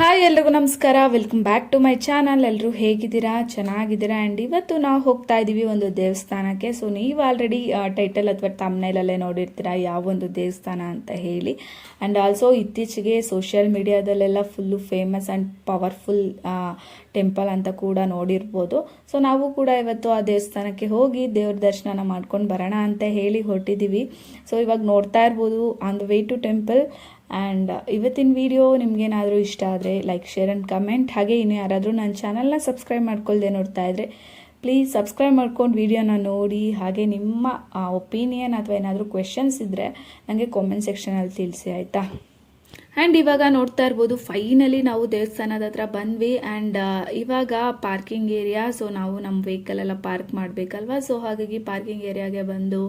Hi ಎಲ್ರಿಗೂ ನಮಸ್ಕಾರ. Welcome back to my channel ಎಲ್ಲರೂ ಹೇಗಿದ್ದೀರಾ? ಚೆನ್ನಾಗಿದ್ದೀರಾ? ಆ್ಯಂಡ್ ಇವತ್ತು ನಾವು ಹೋಗ್ತಾ ಇದ್ದೀವಿ ಒಂದು ದೇವಸ್ಥಾನಕ್ಕೆ. ಸೊ ನೀವು ಆಲ್ರೆಡಿ ಟೈಟಲ್ ಅಥವಾ ತಮ್ಮನೇಲಲ್ಲೇ ನೋಡಿರ್ತೀರಾ ಯಾವ ಒಂದು ದೇವಸ್ಥಾನ ಅಂತ ಹೇಳಿ. ಆ್ಯಂಡ್ ಆಲ್ಸೋ ಇತ್ತೀಚೆಗೆ social ಮೀಡಿಯಾದಲ್ಲೆಲ್ಲ full famous and powerful temple ಅಂತ ಕೂಡ ನೋಡಿರ್ಬೋದು. ಸೊ ನಾವು ಕೂಡ ಇವತ್ತು ಆ ದೇವಸ್ಥಾನಕ್ಕೆ ಹೋಗಿ ದೇವ್ರ ದರ್ಶನ ಮಾಡ್ಕೊಂಡು ಬರೋಣ ಅಂತ ಹೇಳಿ ಹೊರಟಿದ್ದೀವಿ ಸೊ ಇವಾಗ ನೋಡ್ತಾ ಇರ್ಬೋದು on the way to temple and ಇವತ್ತಿನ ವಿಡಿಯೋ ನಿಮಗೇನಾದರೂ ಇಷ್ಟ ಆದರೆ ಲೈಕ್ ಶೇರ್ ಆ್ಯಂಡ್ ಕಮೆಂಟ್ ಹಾಗೆ ಇನ್ನು ಯಾರಾದರೂ ನನ್ನ ಚಾನಲ್ನ ಸಬ್ಸ್ಕ್ರೈಬ್ ಮಾಡ್ಕೊಳ್ದೆ ನೋಡ್ತಾ ಇದ್ದರೆ ಪ್ಲೀಸ್ ಸಬ್ಸ್ಕ್ರೈಬ್ ಮಾಡ್ಕೊಂಡು ವೀಡಿಯೋನ ನೋಡಿ. ಹಾಗೆ ನಿಮ್ಮ ಒಪಿನಿಯನ್ ಅಥವಾ ಏನಾದರೂ ಕ್ವೆಶನ್ಸ್ ಇದ್ದರೆ ನನಗೆ ಕಾಮೆಂಟ್ ಸೆಕ್ಷನಲ್ಲಿ ತಿಳಿಸಿ, ಆಯಿತಾ? ಆ್ಯಂಡ್ ಇವಾಗ ನೋಡ್ತಾ ಇರ್ಬೋದು ಫೈನಲಿ ನಾವು ದೇವಸ್ಥಾನದ ಹತ್ರ ಬಂದ್ವಿ. ಆ್ಯಂಡ್ ಇವಾಗ ಪಾರ್ಕಿಂಗ್ ಏರಿಯಾ ಸೊ ನಾವು ನಮ್ಮ ವೆಹಿಕಲೆಲ್ಲ ಪಾರ್ಕ್ ಮಾಡಬೇಕಲ್ವಾ? ಸೊ ಹಾಗಾಗಿ ಪಾರ್ಕಿಂಗ್ ಏರಿಯಾಗೆ ಬಂದು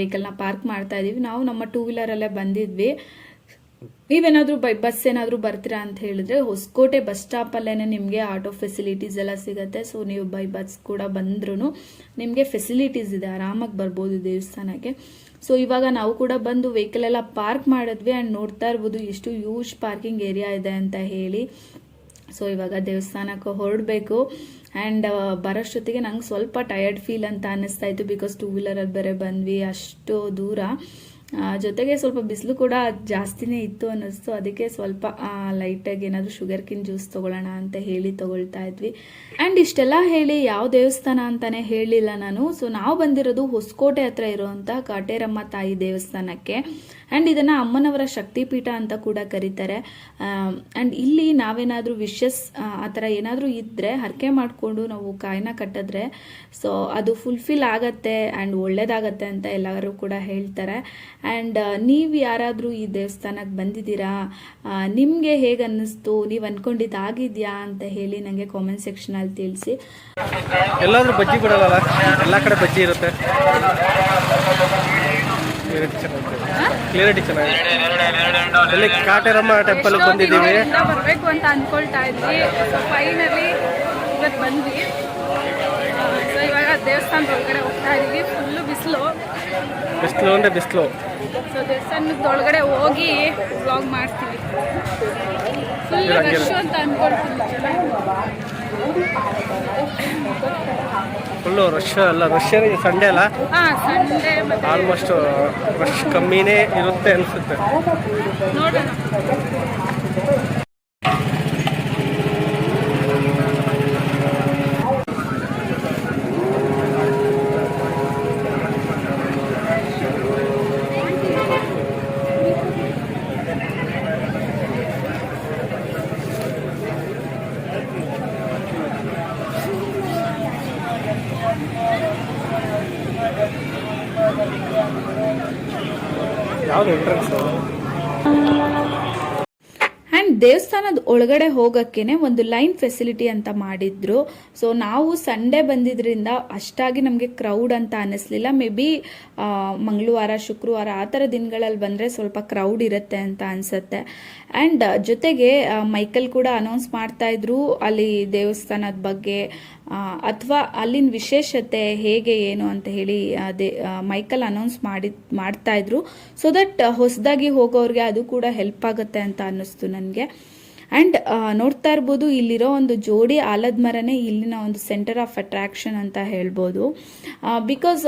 ವೆಹಿಕಲ್ನ ಪಾರ್ಕ್ ಮಾಡ್ತಾ ಇದ್ದೀವಿ ನಾವು ನಮ್ಮ ಟೂ ವೀಲರಲ್ಲೇ ಬಂದಿದ್ವಿ. ನೀವೇನಾದರೂ ಬೈ ಬಸ್ ಏನಾದರೂ ಬರ್ತೀರಾ ಅಂತ ಹೇಳಿದ್ರೆ ಹೊಸಕೋಟೆ ಬಸ್ ಸ್ಟಾಪಲ್ಲೇ ನಿಮಗೆ ಆಟೋ ಫೆಸಿಲಿಟೀಸ್ ಎಲ್ಲ ಸಿಗುತ್ತೆ. ಸೊ ನೀವು ಬೈ ಬಸ್ ಕೂಡ ಬಂದ್ರೂ ನಿಮಗೆ ಫೆಸಿಲಿಟೀಸ್ ಇದೆ. ಆರಾಮಾಗಿ ಬರ್ಬೋದು ದೇವಸ್ಥಾನಕ್ಕೆ. ಸೊ ಇವಾಗ ನಾವು ಕೂಡ ಬಂದು ವೆಹಿಕಲ್ ಎಲ್ಲ ಪಾರ್ಕ್ ಮಾಡಿದ್ವಿ ಆ್ಯಂಡ್ ನೋಡ್ತಾ ಇರ್ಬೋದು ಎಷ್ಟು ಯೂಜ್ ಪಾರ್ಕಿಂಗ್ ಏರಿಯಾ ಇದೆ ಅಂತ ಹೇಳಿ. ಸೊ ಇವಾಗ ದೇವಸ್ಥಾನಕ್ಕೆ ಹೊರಡಬೇಕು. ಆ್ಯಂಡ್ ಬರೋಷ್ಟೊತ್ತಿಗೆ ನಂಗೆ ಸ್ವಲ್ಪ ಟಯರ್ಡ್ ಫೀಲ್ ಅಂತ ಅನ್ನಿಸ್ತಾ ಇತ್ತು ಬಿಕಾಸ್ ಟೂ ವೀಲರಲ್ಲಿ ಬೇರೆ ಬಂದ್ವಿ ಅಷ್ಟು ದೂರ. ಜೊತೆಗೆ ಸ್ವಲ್ಪ ಬಿಸಿಲು ಕೂಡ ಜಾಸ್ತಿನೇ ಇತ್ತು ಅನ್ನಿಸ್ತು. ಅದಕ್ಕೆ ಸ್ವಲ್ಪ ಲೈಟಾಗಿ ಏನಾದರೂ ಶುಗರ್ ಕಿನ್ ಜ್ಯೂಸ್ ತೊಗೊಳ್ಳೋಣ ಅಂತ ಹೇಳಿ ತೊಗೊಳ್ತಾ ಇದ್ವಿ. ಆ್ಯಂಡ್ ಇಷ್ಟೆಲ್ಲ ಹೇಳಿ ಯಾವ ದೇವಸ್ಥಾನ ಅಂತಲೇ ಹೇಳಿಲ್ಲ ನಾನು. ಸೊ ನಾವು ಬಂದಿರೋದು ಹೊಸಕೋಟೆ ಹತ್ರ ಇರುವಂಥ ಕಾಟೇರಮ್ಮ ತಾಯಿ ದೇವಸ್ಥಾನಕ್ಕೆ. ಆ್ಯಂಡ್ ಇದನ್ನು ಅಮ್ಮನವರ ಶಕ್ತಿಪೀಠ ಅಂತ ಕೂಡ ಕರೀತಾರೆ. ಆ್ಯಂಡ್ ಇಲ್ಲಿ ನಾವೇನಾದರೂ ವಿಶಸ್ ಆ ಥರ ಏನಾದರೂ ಇದ್ದರೆ ಹರಕೆ ಮಾಡಿಕೊಂಡು ನಾವು ಕಾಯಿನ ಕಟ್ಟಿದ್ರೆ ಸೊ ಅದು ಫುಲ್ಫಿಲ್ ಆಗತ್ತೆ ಆ್ಯಂಡ್ ಒಳ್ಳೇದಾಗತ್ತೆ ಅಂತ ಎಲ್ಲರೂ ಕೂಡ ಹೇಳ್ತಾರೆ. ಆ್ಯಂಡ್ ನೀವು ಯಾರಾದರೂ ಈ ದೇವಸ್ಥಾನಕ್ಕೆ ಬಂದಿದ್ದೀರಾ? ನಿಮಗೆ ಹೇಗೆ ಅನ್ನಿಸ್ತು ನೀವು ಅಂದ್ಕೊಂಡಿದ್ದು ಆಗಿದೆಯಾ ಅಂತ ಹೇಳಿ ನನಗೆ ಕಾಮೆಂಟ್ ಸೆಕ್ಷನಲ್ಲಿ ತಿಳಿಸಿ. ಎಲ್ಲಾದರೂ ಬಜ್ಜಿ ಬಿಡಲ್ಲ ಎಲ್ಲ ಕಡೆ ಬಜ್ಜಿ ಇರುತ್ತೆ. ಕ್ಲಿಯರಿಟಿ ಚೆನ್ನಾಗಿದೆ. ಇಲ್ಲಿ ಕಾಟೇರಮ್ಮ ಟೆಂಪಲ್ ಬಂದಿದ್ದೀವಿ. ಬರಬೇಕು ಅಂತ ಅನ್ಕೊಳ್ತಾ ಇದ್ವಿ. ಫೈನಲಿ ಇವತ್ತು ಬಂದ್ವಿ. ದೇವಸ್ಥಾನದ ಒಳಗಡೆ ಹೋಗ್ತಾ ಇದೀವಿ ಫುಲ್ಲು ಬಿಸಿಲು. ಬಿಸಿಲು ಅಂದರೆ ಬಿಸಿಲು. ಸೊ ದೇವಸ್ಥಾನದ ಒಳಗಡೆ ಹೋಗಿ ವ್ಲಾಗ್ ಮಾಡ್ತೀವಿ. ಫುಲ್ ರಶ್ ಅಂತ ಅನ್ಕೊಳ್ತೀನಿ. ಫುಲ್ಲು ರಶ್ ಅಲ್ಲ ರಶ್ ಸಂಡೇ ಅಲ್ಲ? ಹಾಂ ಸಂಡೇ ಆಲ್ಮೋಸ್ಟ್ ರಶ್ ಕಮ್ಮಿನೇ ಇರುತ್ತೆ ಅನ್ಸುತ್ತೆ. ನೋಡೋಣ ಯಾವುದು ಎಂಟ್ರೆನ್ಸ್ ಆ್ಯಂಡ್ ದೇವಸ್ಥಾನದ ಒಳಗಡೆ ಹೋಗೋಕ್ಕೇನೆ ಒಂದು ಲೈನ್ ಫೆಸಿಲಿಟಿ ಅಂತ ಮಾಡಿದ್ರು. ಸೊ ನಾವು ಸಂಡೇ ಬಂದಿದ್ರಿಂದ ಅಷ್ಟಾಗಿ ನಮಗೆ ಕ್ರೌಡ್ ಅಂತ ಅನ್ನಿಸ್ಲಿಲ್ಲ. ಮೇ ಬಿ ಮಂಗಳವಾರ, ಶುಕ್ರವಾರ ಆ ಥರ ದಿನಗಳಲ್ಲಿ ಬಂದರೆ ಸ್ವಲ್ಪ ಕ್ರೌಡ್ ಇರುತ್ತೆ ಅಂತ ಅನಿಸುತ್ತೆ. ಆ್ಯಂಡ್ ಜೊತೆಗೆ ಮೈಕಲ್ ಕೂಡ ಅನೌನ್ಸ್ ಮಾಡ್ತಾ ಇದ್ರು ಅಲ್ಲಿ ದೇವಸ್ಥಾನದ ಬಗ್ಗೆ. ಅಥವಾ ಅಲ್ಲಿನ ವಿಶೇಷತೆ ಹೇಗೆ ಏನು ಅಂತ ಹೇಳಿ ಅದೇ ಮೈಕಲ್ ಅನೌನ್ಸ್ ಮಾಡಿ ಮಾಡ್ತಾ ಇದ್ರು. ಸೊ ದಟ್ ಹೊಸದಾಗಿ ಹೋಗೋರಿಗೆ ಅದು ಕೂಡ ಹೆಲ್ಪ್ ಆಗುತ್ತೆ ಅಂತ ಅನ್ನಿಸ್ತು ನನಗೆ. ಆ್ಯಂಡ್ ನೋಡ್ತಾ ಇರ್ಬೋದು, ಇಲ್ಲಿರೋ ಒಂದು ಜೋಡಿ ಆಲದ ಮರನೇ ಇಲ್ಲಿನ ಒಂದು ಸೆಂಟರ್ ಆಫ್ ಅಟ್ರಾಕ್ಷನ್ ಅಂತ ಹೇಳ್ಬೋದು. ಬಿಕಾಸ್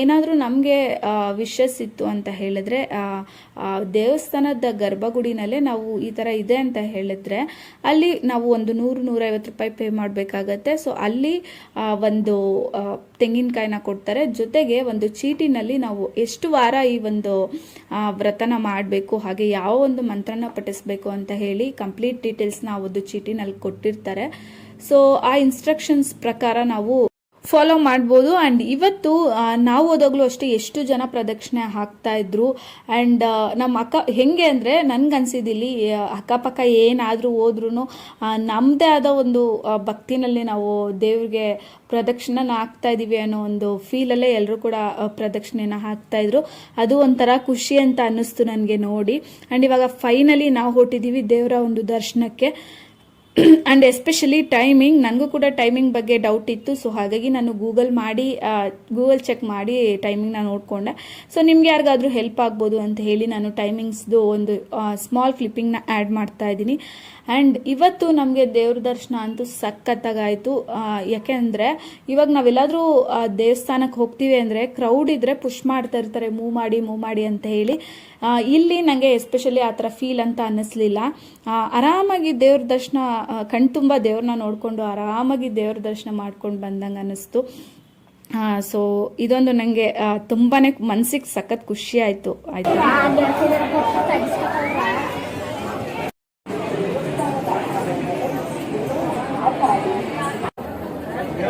ಏನಾದರೂ ನಮಗೆ ವಿಶಸ್ ಇತ್ತು ಅಂತ ಹೇಳಿದ್ರೆ ದೇವಸ್ಥಾನದ ಗರ್ಭಗುಡಿನಲ್ಲೇ ನಾವು ಈ ಥರ ಇದೆ ಅಂತ ಹೇಳಿದ್ರೆ, ಅಲ್ಲಿ ನಾವು ಒಂದು ನೂರು ನೂರೈವತ್ತು ರೂಪಾಯಿ ಪೇ ಮಾಡಬೇಕಾಗತ್ತೆ. ಸೊ ಅಲ್ಲಿ ಒಂದು ತೆಂಗಿನಕಾಯಿನ ಕೊಡ್ತಾರೆ. ಜೊತೆಗೆ ಒಂದು ಚೀಟಿನಲ್ಲಿ ನಾವು ಎಷ್ಟು ವಾರ ಈ ಒಂದು ವ್ರತನ ಮಾಡಬೇಕು, ಹಾಗೆ ಯಾವ ಒಂದು ಮಂತ್ರನ ಪಠಿಸಬೇಕು ಅಂತ ಹೇಳಿ ಕಂಪ್ಲೀಟ್ ಡೀಟೇಲ್ಸ್ನ ಒಂದು ಚೀಟಿನಲ್ಲಿ ಕೊಟ್ಟಿರ್ತಾರೆ. ಸೊ ಆ ಇನ್ಸ್ಟ್ರಕ್ಷನ್ಸ್ ಪ್ರಕಾರ ನಾವು ಫಾಲೋ ಮಾಡ್ಬೋದು. ಆ್ಯಂಡ್ ಇವತ್ತು ನಾವು ಹೋದಾಗಲೂ ಅಷ್ಟೇ ಎಷ್ಟು ಜನ ಪ್ರದಕ್ಷಿಣೆ ಹಾಕ್ತಾ ಇದ್ರು. ಆ್ಯಂಡ್ ನಮ್ಮ ಅಕ್ಕ, ಹೆಂಗೆ ಅಂದರೆ ನನ್ಗನ್ಸಿದಿಲ್ಲಿ ಅಕ್ಕಪಕ್ಕ ಏನಾದರೂ ಹೋದ್ರೂ ನಮ್ಮದೇ ಆದ ಒಂದು ಭಕ್ತಿನಲ್ಲಿ ನಾವು ದೇವ್ರಿಗೆ ಪ್ರದಕ್ಷಿಣೆ ಹಾಕ್ತಾ ಇದ್ದೀವಿ ಅನ್ನೋ ಒಂದು ಫೀಲಲ್ಲೇ ಎಲ್ಲರೂ ಕೂಡ ಪ್ರದಕ್ಷಿಣೆನ ಹಾಕ್ತಾಯಿದ್ರು ಅದು ಒಂಥರ ಖುಷಿ ಅಂತ ಅನ್ನಿಸ್ತು ನನಗೆ ನೋಡಿ. ಆ್ಯಂಡ್ ಇವಾಗ ಫೈನಲಿ ನಾವು ಹೊಟ್ಟಿದ್ದೀವಿ ದೇವರ ಒಂದು ದರ್ಶನಕ್ಕೆ. ಆ್ಯಂಡ್ ಎಸ್ಪೆಷಲಿ ಟೈಮಿಂಗ್ ನನಗೂ ಕೂಡ ಟೈಮಿಂಗ್ ಬಗ್ಗೆ ಡೌಟ್ ಇತ್ತು. ಸೊ ಹಾಗಾಗಿ ನಾನು ಗೂಗಲ್ ಮಾಡಿ ಗೂಗಲ್ ಚೆಕ್ ಮಾಡಿ ಟೈಮಿಂಗ್ನ ನೋಡಿಕೊಂಡೆ. ಸೊ ನಿಮ್ಗೆ ಯಾರಿಗಾದರೂ ಹೆಲ್ಪ್ ಆಗ್ಬೋದು ಅಂತ ಹೇಳಿ ನಾನು ಟೈಮಿಂಗ್ಸ್ದು ಒಂದು ಸ್ಮಾಲ್ ಕ್ಲಿಪ್ಪಿಂಗ್ನ ಆ್ಯಡ್ ಮಾಡ್ತಾ ಇದ್ದೀನಿ. ಆ್ಯಂಡ್ ಇವತ್ತು ನಮಗೆ ದೇವ್ರ ದರ್ಶನ ಅಂತೂ ಸಖತ್ತಾಗಾಯಿತು. ಯಾಕೆಂದರೆ ಇವಾಗ ನಾವೆಲ್ಲಾದರೂ ದೇವಸ್ಥಾನಕ್ಕೆ ಹೋಗ್ತೀವಿ ಅಂದರೆ ಕ್ರೌಡ್ ಇದ್ದರೆ ಪುಷ್ ಮಾಡ್ತಾ ಇರ್ತಾರೆ ಮೂವ್ ಮಾಡಿ ಮೂವ್ ಮಾಡಿ ಅಂತ ಹೇಳಿ. ಇಲ್ಲಿ ನನಗೆ ಎಸ್ಪೆಷಲಿ ಆ ಥರ ಫೀಲ್ ಅಂತ ಅನ್ನಿಸ್ಲಿಲ್ಲ. ಆರಾಮಾಗಿ ದೇವ್ರ ದರ್ಶನ ಕಣ್ತುಂಬ ದೇವ್ರನ್ನ ನೋಡಿಕೊಂಡು ಆರಾಮಾಗಿ ದೇವ್ರ ದರ್ಶನ ಮಾಡ್ಕೊಂಡು ಬಂದಂಗೆ ಅನ್ನಿಸ್ತು. ಸೊ ಇದೊಂದು ನನಗೆ ತುಂಬಾ ಮನ್ಸಿಗೆ ಸಖತ್ ಖುಷಿ ಆಯಿತು. ಆಯಿತಾ?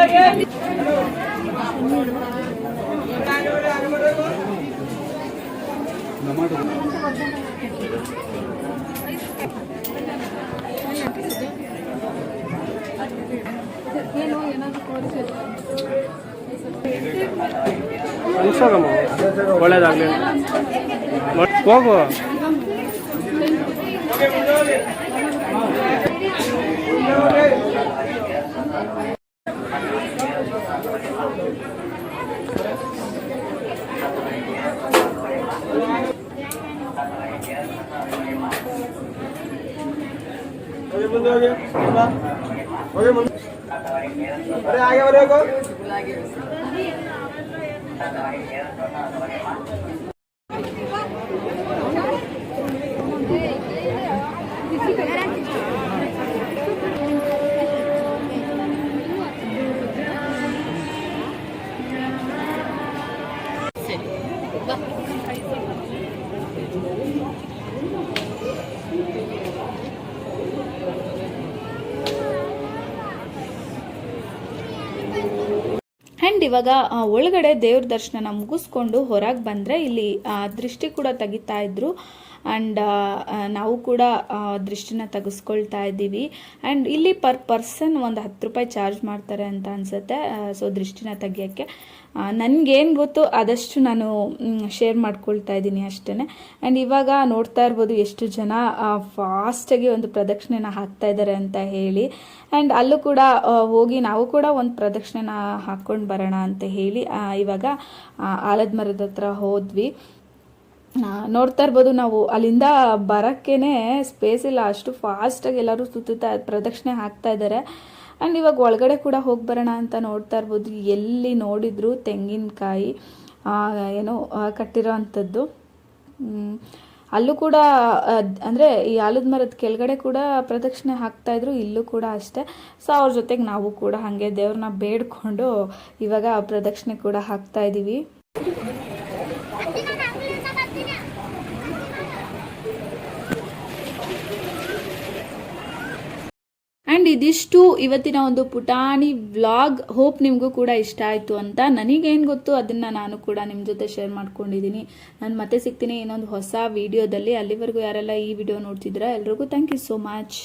ಇರುತ್ತವ್ರ ಹತ್ರ ಏನು ಏನಾದರೂ ತೋರಿಸಿದ್ರು ಅನ್ಸೋದಮ್ಮ ಒಳ್ಳೇದಾಗಲಿ ಹೋಗು ಆ್ಯಂಡ್ ಇವಾಗ ಒಳಗಡೆ ದೇವ್ರ ದರ್ಶನ ಮುಗಿಸ್ಕೊಂಡು ಹೊರಗೆ ಬಂದರೆ ಇಲ್ಲಿ ದೃಷ್ಟಿ ಕೂಡ ತೆಗಿತಾ ಇದ್ರು. ಆ್ಯಂಡ್ ನಾವು ಕೂಡ ದೃಷ್ಟಿನ ತೆಗೆಸ್ಕೊಳ್ತಾ ಇದ್ದೀವಿ. ಆ್ಯಂಡ್ ಇಲ್ಲಿ ಪರ್ ಪರ್ಸನ್ ಒಂದು ಹತ್ತು ರೂಪಾಯಿ ಚಾರ್ಜ್ ಮಾಡ್ತಾರೆ ಅಂತ ಅನಿಸುತ್ತೆ ಸೊ ದೃಷ್ಟಿನ ತೆಗಿಯೋಕ್ಕೆ. ನನಗೇನು ಗೊತ್ತು ಆದಷ್ಟು ನಾನು ಶೇರ್ ಮಾಡ್ಕೊಳ್ತಾ ಇದ್ದೀನಿ ಅಷ್ಟೇ ಆ್ಯಂಡ್ ಇವಾಗ ನೋಡ್ತಾ ಇರ್ಬೋದು ಎಷ್ಟು ಜನ ಫಾಸ್ಟಾಗಿ ಒಂದು ಪ್ರದಕ್ಷಿಣೆನ ಹಾಕ್ತಾ ಇದ್ದಾರೆ ಅಂತ ಹೇಳಿ. ಆ್ಯಂಡ್ ಅಲ್ಲೂ ಕೂಡ ಹೋಗಿ ನಾವು ಕೂಡ ಒಂದು ಪ್ರದಕ್ಷಿಣೆನ ಹಾಕ್ಕೊಂಡು ಬರೋಣ ಅಂತ ಹೇಳಿ ಇವಾಗ ಆಲದ ಮರದ ಹತ್ರ ಹೋದ್ವಿ. ನೋಡ್ತಾ ಇರ್ಬೋದು ನಾವು ಅಲ್ಲಿಂದ ಬರೋಕ್ಕೇನೆ ಸ್ಪೇಸ್ ಇಲ್ಲ. ಅಷ್ಟು ಫಾಸ್ಟಾಗಿ ಎಲ್ಲರೂ ಸುತ್ತುತ್ತಾ ಪ್ರದಕ್ಷಿಣೆ ಹಾಕ್ತಾ ಇದ್ದಾರೆ ಆ್ಯಂಡ್ ಇವಾಗ ಒಳಗಡೆ ಕೂಡ ಹೋಗಿ ಬರೋಣ ಅಂತ ನೋಡ್ತಾ ಇರ್ಬೋದು. ಎಲ್ಲಿ ನೋಡಿದ್ರು ತೆಂಗಿನಕಾಯಿ ಏನೋ ಆ, ಕಟ್ಟಿರೋ ಅಂಥದ್ದು ಅಲ್ಲೂ ಕೂಡ ಅಂದರೆ ಈ ಆಲದ ಮರದ ಕೆಳಗಡೆ ಕೂಡ ಪ್ರದಕ್ಷಿಣೆ ಹಾಕ್ತಾಯಿದ್ರು ಇಲ್ಲೂ ಕೂಡ ಅಷ್ಟೇ. ಸೊ ಅವ್ರ ಜೊತೆಗೆ ನಾವು ಕೂಡ ಹಾಗೆ ದೇವ್ರನ್ನ ಬೇಡ್ಕೊಂಡು ಇವಾಗ ಪ್ರದಕ್ಷಿಣೆ ಕೂಡ ಹಾಕ್ತಾ ಇದ್ದೀವಿ ಆ್ಯಂಡ್ ಇದಿಷ್ಟು ಇವತ್ತಿನ ಒಂದು ಪುಟಾಣಿ ವ್ಲಾಗ್. ಹೋಪ್ ನಿಮಗೂ ಕೂಡ ಇಷ್ಟ ಆಯಿತು ಅಂತ. ನನಗೇನು ಗೊತ್ತು, ಅದನ್ನು ನಾನು ಕೂಡ ನಿಮ್ಮ ಜೊತೆ ಶೇರ್ ಮಾಡ್ಕೊಂಡಿದ್ದೀನಿ ನಾನು ಮತ್ತೆ ಸಿಗ್ತೀನಿ ಇನ್ನೊಂದು ಹೊಸ ವಿಡಿಯೋದಲ್ಲಿ ಅಲ್ಲಿವರೆಗೂ ಯಾರೆಲ್ಲ ಈ ವಿಡಿಯೋ ನೋಡ್ತಿದ್ದೀರಾ, ಎಲ್ರಿಗೂ ಥ್ಯಾಂಕ್ ಯು ಸೋ ಮಚ್